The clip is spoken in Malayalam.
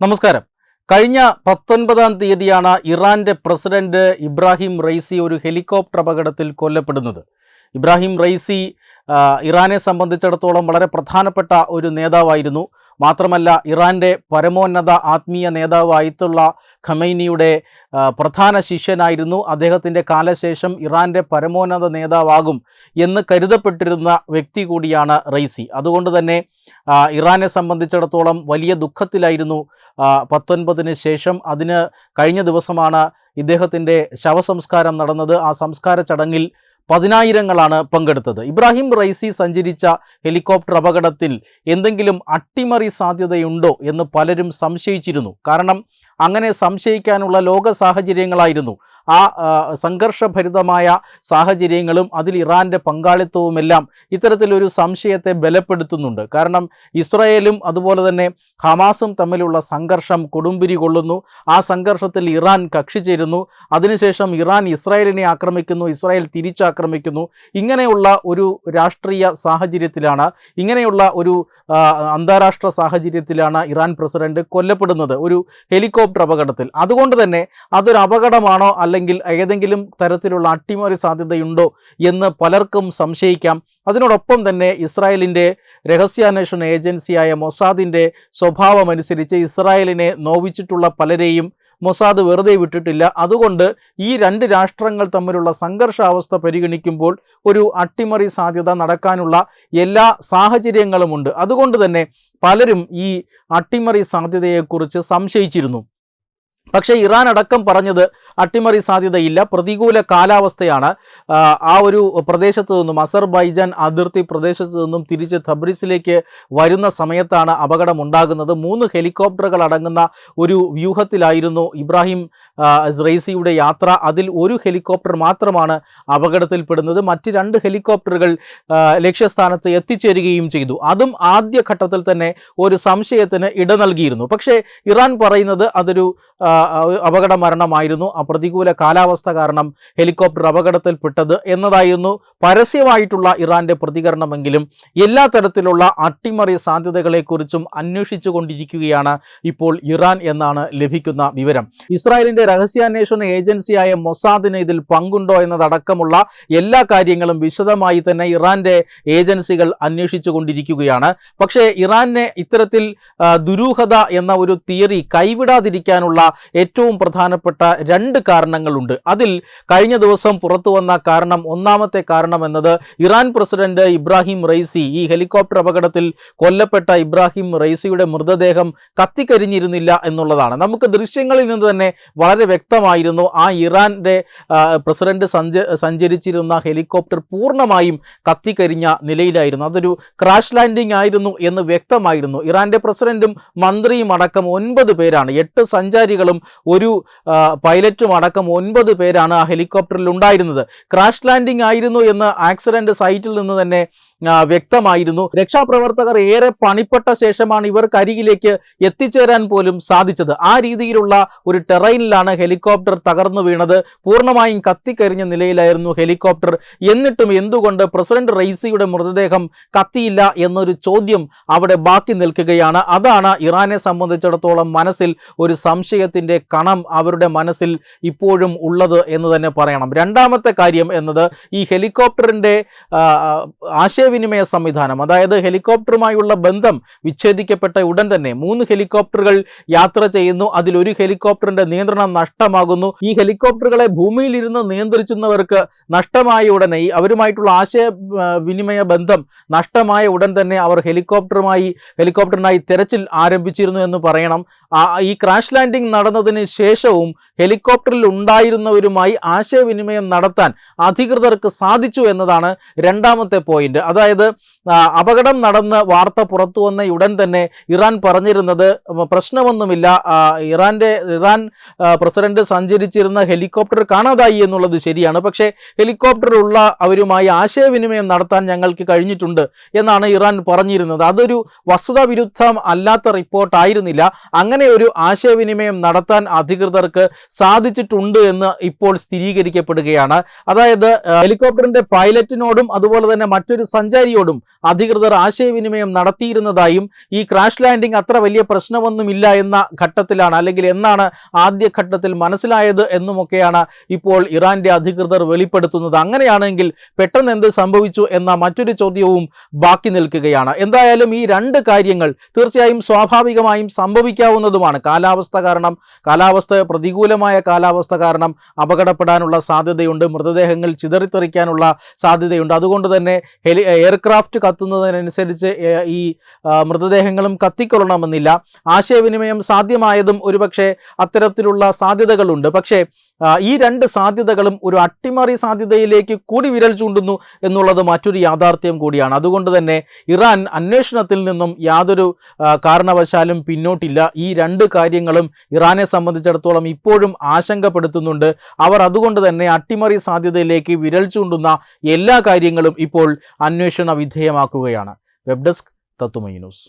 നമസ്കാരം. കഴിഞ്ഞ പത്തൊൻപതാം തീയതിയാണ് ഇറാന്റെ പ്രസിഡന്റ് ഇബ്രാഹിം റൈസി ഒരു ഹെലികോപ്റ്റർ അപകടത്തിൽ കൊല്ലപ്പെടുന്നത്. ഇബ്രാഹിം റൈസി ഇറാനെ സംബന്ധിച്ചിടത്തോളം വളരെ പ്രധാനപ്പെട്ട ഒരു നേതാവായിരുന്നു. മാത്രമല്ല ഇറാന്റെ പരമോന്നത ആത്മീയ നേതാവായിട്ടുള്ള ഖമൈനിയുടെ പ്രധാന ശിഷ്യനായിരുന്നു. അദ്ദേഹത്തിന്റെ കാലശേഷം ഇറാന്റെ പരമോന്നത നേതാവാകും എന്ന് കരുതപ്പെട്ടിരുന്ന വ്യക്തി കൂടിയാണ് റൈസി അതുകൊണ്ട് തന്നെ ഇറാനെ സംബന്ധിച്ചിടത്തോളം വലിയ ദുഃഖത്തിലായിരുന്നു പത്തൊൻപതിന് ശേഷം. അതിന് കഴിഞ്ഞ ദിവസമാണ് ഇദ്ദേഹത്തിന്റെ ശവസംസ്കാരം നടന്നത്. ആ സംസ്കാര ചടങ്ങിൽ പതിനായിരങ്ങളാണ് പങ്കെടുത്തത്. ഇബ്രാഹിം റൈസി സഞ്ചരിച്ച ഹെലികോപ്റ്റർ അപകടത്തിൽ എന്തെങ്കിലും അട്ടിമറി സാധ്യതയുണ്ടോ എന്ന് പലരും സംശയിച്ചിരുന്നു. കാരണം അങ്ങനെ സംശയിക്കാനുള്ള ലോക സാഹചര്യങ്ങളായിരുന്നു. ആ സംഘർഷഭരിതമായ സാഹചര്യങ്ങളും അതിൽ ഇറാന്റെ പങ്കാളിത്തവുമെല്ലാം ഇത്തരത്തിലൊരു സംശയത്തെ ബലപ്പെടുത്തുന്നുണ്ട്. കാരണം ഇസ്രയേലും അതുപോലെ തന്നെ ഹമാസും തമ്മിലുള്ള സംഘർഷം കൊടുമ്പിരി കൊള്ളുന്നു. ആ സംഘർഷത്തിൽ ഇറാൻ കക്ഷി ചേരുന്നു. അതിനുശേഷം ഇറാൻ ഇസ്രായേലിനെ ആക്രമിക്കുന്നു ഇസ്രായേൽ തിരിച്ചാക്രമിക്കുന്നു. ഇങ്ങനെയുള്ള ഒരു രാഷ്ട്രീയ സാഹചര്യത്തിലാണ് ഇങ്ങനെയുള്ള ഒരു അന്താരാഷ്ട്ര സാഹചര്യത്തിലാണ് ഇറാൻ പ്രസിഡന്റ് കൊല്ലപ്പെടുന്നത് ഒരു ഹെലികോപ്റ്റർ അപകടത്തിൽ. അതുകൊണ്ട് തന്നെ അതൊരു അപകടമാണോ അല്ലെങ്കിൽ ഏതെങ്കിലും തരത്തിലുള്ള അട്ടിമറി സാധ്യതയുണ്ടോ എന്ന് പലർക്കും സംശയിക്കാം. അതിനോടൊപ്പം തന്നെ ഇസ്രായേലിന്റെ രഹസ്യാന്വേഷണ ഏജൻസിയായ മൊസാദിന്റെ സ്വഭാവമനുസരിച്ച് ഇസ്രായേലിനെ നോവിച്ചിട്ടുള്ള പലരെയും മൊസാദ് വെറുതെ വിട്ടിട്ടില്ല. അതുകൊണ്ട് ഈ രണ്ട് രാഷ്ട്രങ്ങൾ തമ്മിലുള്ള സംഘർഷാവസ്ഥ പരിഗണിക്കുമ്പോൾ ഒരു അട്ടിമറി സാധ്യത നടക്കാനുള്ള എല്ലാ സാഹചര്യങ്ങളുമുണ്ട്. അതുകൊണ്ട് തന്നെ പലരും ഈ അട്ടിമറി സാധ്യതയെക്കുറിച്ച് സംശയിച്ചിരുന്നു. പക്ഷേ ഇറാൻ അടക്കം പറഞ്ഞത് അട്ടിമറി സാധ്യതയില്ല പ്രതികൂല കാലാവസ്ഥയാണ്. ആ, ഒരു പ്രദേശത്ത് നിന്നും അസർബൈജാൻ അതിർത്തി പ്രദേശത്ത് നിന്നും തിരിച്ച് തബ്രിസിലേക്ക് വരുന്ന സമയത്താണ് അപകടം ഉണ്ടാകുന്നത് മൂന്ന് ഹെലികോപ്റ്ററുകൾ അടങ്ങുന്ന ഒരു വ്യൂഹത്തിലായിരുന്നു ഇബ്രാഹിം റൈസിയുടെ യാത്ര. അതിൽ ഒരു ഹെലികോപ്റ്റർ മാത്രമാണ് അപകടത്തിൽപ്പെടുന്നത്. മറ്റ് രണ്ട് ഹെലികോപ്റ്ററുകൾ ലക്ഷ്യസ്ഥാനത്ത് എത്തിച്ചേരുകയും ചെയ്തു. അതും ആദ്യഘട്ടത്തിൽ തന്നെ ഒരു സംശയത്തിന് ഇട നൽകിയിരുന്നു. പക്ഷേ ഇറാൻ പറയുന്നത് അതൊരു അപകട മരണമായിരുന്നു. ആ പ്രതികൂല കാലാവസ്ഥ കാരണം ഹെലികോപ്റ്റർ അപകടത്തിൽപ്പെട്ടത് എന്നതായിരുന്നു പരസ്യമായിട്ടുള്ള ഇറാന്റെ പ്രതികരണമെങ്കിലും എല്ലാ തരത്തിലുള്ള അട്ടിമറി സാധ്യതകളെക്കുറിച്ചും അന്വേഷിച്ചു കൊണ്ടിരിക്കുകയാണ് ഇപ്പോൾ ഇറാൻ എന്നാണ് ലഭിക്കുന്ന വിവരം. ഇസ്രായേലിന്റെ രഹസ്യാന്വേഷണ ഏജൻസിയായ മൊസാദിന് ഇതിൽ പങ്കുണ്ടോ എന്നതടക്കമുള്ള എല്ലാ കാര്യങ്ങളും വിശദമായി തന്നെ ഇറാന്റെ ഏജൻസികൾ അന്വേഷിച്ചു കൊണ്ടിരിക്കുകയാണ് പക്ഷേ ഇറാനെ ഇത്തരത്തിൽ ദുരൂഹത എന്ന ഒരു തിയറി കൈവിടാതിരിക്കാനുള്ള ഏറ്റവും പ്രധാനപ്പെട്ട രണ്ട് കാരണങ്ങളുണ്ട്. അതിൽ കഴിഞ്ഞ ദിവസം പുറത്തു വന്ന കാരണം ഒന്നാമത്തെ കാരണം എന്നത് ഇറാൻ പ്രസിഡന്റ് ഇബ്രാഹിം റൈസി ഈ ഹെലികോപ്റ്റർ അപകടത്തിൽ കൊല്ലപ്പെട്ട ഇബ്രാഹിം റൈസിയുടെ മൃതദേഹം കത്തിക്കരിഞ്ഞിരുന്നില്ല എന്നുള്ളതാണ്. നമുക്ക് ദൃശ്യങ്ങളിൽ നിന്ന് തന്നെ വളരെ വ്യക്തമായിരുന്നു ആ ഇറാന്റെ പ്രസിഡന്റ് സഞ്ച സഞ്ചരിച്ചിരുന്ന ഹെലികോപ്റ്റർ പൂർണമായും കത്തിക്കരിഞ്ഞ നിലയിലായിരുന്നു. അതൊരു ക്രാഷ് ലാൻഡിംഗ് ആയിരുന്നു എന്ന് വ്യക്തമായിരുന്നു. ഇറാന്റെ പ്രസിഡന്റും മന്ത്രിയും അടക്കം ഒൻപത് പേരാണ്. എട്ട് സഞ്ചാരികളും ഒരു പൈലറ്റും അടക്കം ഒൻപത് പേരാണ് ആ ഹെലികോപ്റ്ററിൽ ഉണ്ടായിരുന്നത് ക്രാഷ് ലാൻഡിംഗ് ആയിരുന്നു എന്ന് ആക്സിഡന്റ് സൈറ്റിൽ നിന്ന് തന്നെ വ്യക്തമായിരുന്നു. രക്ഷാപ്രവർത്തകർ ഏറെ പണിപ്പെട്ട ശേഷമാണ് ഇവർ അരികിലേക്ക് എത്തിച്ചേരാൻ പോലും സാധിച്ചത്. ആ രീതിയിലുള്ള ഒരു ടെറൈനിലാണ് ഹെലികോപ്റ്റർ തകർന്നു വീണത്. പൂർണമായും കത്തിക്കരിഞ്ഞ നിലയിലായിരുന്നു ഹെലികോപ്റ്റർ. എന്നിട്ടും എന്തുകൊണ്ട് പ്രസിഡന്റ് റൈസിയുടെ മൃതദേഹം കത്തിയില്ല എന്നൊരു ചോദ്യം അവിടെ ബാക്കി നിൽക്കുകയാണ്. അതാണ് ഇറാനെ സംബന്ധിച്ചിടത്തോളം മനസ്സിൽ ഒരു സംശയത്തിന്റെ കണം അവരുടെ മനസ്സിൽ ഇപ്പോഴും ഉള്ളത് എന്ന് തന്നെ പറയണം. രണ്ടാമത്തെ കാര്യം എന്നത് ഈ ഹെലികോപ്റ്ററിന്റെ ആ, ആശയവിനിമയ സംവിധാനം അതായത് ഹെലികോപ്റ്ററുമായുള്ള ബന്ധം വിച്ഛേദിക്കപ്പെട്ട ഉടൻ തന്നെ മൂന്ന് ഹെലികോപ്റ്ററുകൾ യാത്ര ചെയ്യുന്നു. അതിൽ ഒരു ഹെലികോപ്റ്ററിന്റെ നിയന്ത്രണം നഷ്ടമാകുന്നു. ഈ ഹെലികോപ്റ്ററുകളെ ഭൂമിയിലിരുന്ന് നിയന്ത്രിക്കുന്നവർക്ക് നഷ്ടമായ ഉടനെ അവരുമായിട്ടുള്ള ആശയ വിനിമയ ബന്ധം നഷ്ടമായ ഉടൻ തന്നെ അവർ ഹെലികോപ്റ്ററുമായി ഹെലികോപ്റ്ററിനായി തെരച്ചിൽ ആരംഭിച്ചിരുന്നു എന്ന് പറയണം. ഈ ക്രാഷ് ലാൻഡിംഗ് നടന്നതിന് ശേഷവും ഹെലികോപ്റ്ററിൽ ഉണ്ടായിരുന്നവരുമായി ആശയവിനിമയം നടത്താൻ അധികൃതർക്ക് സാധിച്ചു എന്നതാണ് രണ്ടാമത്തെ പോയിന്റ്. അതായത് അപകടം നടന്ന് വാർത്ത പുറത്തു വന്ന ഉടൻ തന്നെ ഇറാൻ പറഞ്ഞിരുന്നത് പ്രശ്നമൊന്നുമില്ല. ഇറാന്റെ ഇറാൻ പ്രസിഡന്റ് സഞ്ചരിച്ചിരുന്ന ഹെലികോപ്റ്റർ കാണാതായി എന്നുള്ളത് ശരിയാണ്. പക്ഷേ ഹെലികോപ്റ്ററിലുള്ള അവരുമായി ആശയവിനിമയം നടത്താൻ ഞങ്ങൾക്ക് കഴിഞ്ഞിട്ടുണ്ട് എന്നാണ് ഇറാൻ പറഞ്ഞിരുന്നത്. അതൊരു വസ്തുതാവിരുദ്ധം അല്ലാത്ത റിപ്പോർട്ടായിരുന്നില്ല. അങ്ങനെ ഒരു ആശയവിനിമയം നടത്താൻ അധികൃതർക്ക് സാധിച്ചിട്ടുണ്ട് എന്ന് ഇപ്പോൾ സ്ഥിരീകരിക്കപ്പെടുകയാണ്. അതായത് ഹെലികോപ്റ്ററിന്റെ പൈലറ്റിനോടും അതുപോലെ തന്നെ മറ്റൊരു സഞ്ചാരിയോടും അധികൃതർ ആശയവിനിമയം നടത്തിയിരുന്നതായും ഈ ക്രാഷ് ലാൻഡിംഗ് അത്ര വലിയ പ്രശ്നമൊന്നുമില്ല എന്ന ഘട്ടത്തിലാണ് അല്ലെങ്കിൽ എന്നാണ് ആദ്യഘട്ടത്തിൽ മനസ്സിലായത് എന്നുമൊക്കെയാണ് ഇപ്പോൾ ഇറാന്റെ അധികൃതർ വെളിപ്പെടുത്തുന്നത്. അങ്ങനെയാണെങ്കിൽ പെട്ടെന്ന് എന്ത് സംഭവിച്ചു എന്ന മറ്റൊരു ചോദ്യവും ബാക്കി നിൽക്കുകയാണ്. എന്തായാലും ഈ രണ്ട് കാര്യങ്ങൾ തീർച്ചയായും സ്വാഭാവികമായും സംഭവിക്കാവുന്നതുമാണ്. കാലാവസ്ഥ കാരണം കാലാവസ്ഥ പ്രതികൂലമായ കാലാവസ്ഥ കാരണം അപകടപ്പെടാനുള്ള സാധ്യതയുണ്ട്. മൃതദേഹങ്ങൾ ചിതറിത്തെറിക്കാനുള്ള സാധ്യതയുണ്ട്. അതുകൊണ്ട് തന്നെ ഹെലി എയർക്രാഫ്റ്റ് കത്തുന്നതിനനുസരിച്ച് ഈ മൃതദേഹങ്ങളും കത്തിക്കൊള്ളണമെന്നില്ല. ആശയവിനിമയം സാധ്യമായതും ഒരുപക്ഷെ അത്തരത്തിലുള്ള സാധ്യതകളുണ്ട്. പക്ഷേ ഈ രണ്ട് സാധ്യതകളും ഒരു അട്ടിമറി സാധ്യതയിലേക്ക് കൂടി വിരൽ ചൂണ്ടുന്നു എന്നുള്ളത് മറ്റൊരു യാഥാർത്ഥ്യം കൂടിയാണ്. അതുകൊണ്ട് തന്നെ ഇറാൻ അന്വേഷണത്തിൽ നിന്നും യാതൊരു കാരണവശാലും പിന്നോട്ടില്ല. ഈ രണ്ട് കാര്യങ്ങളും ഇറാനെ സംബന്ധിച്ചിടത്തോളം ഇപ്പോഴും ആശങ്കപ്പെടുത്തുന്നുണ്ട്. അവർ അതുകൊണ്ട് തന്നെ അട്ടിമറി സാധ്യതയിലേക്ക് വിരൽ ചൂണ്ടുന്ന എല്ലാ കാര്യങ്ങളും ഇപ്പോൾ അന്വേഷണ വിധേയമാക്കുകയാണ്. Web desk Thathumai news.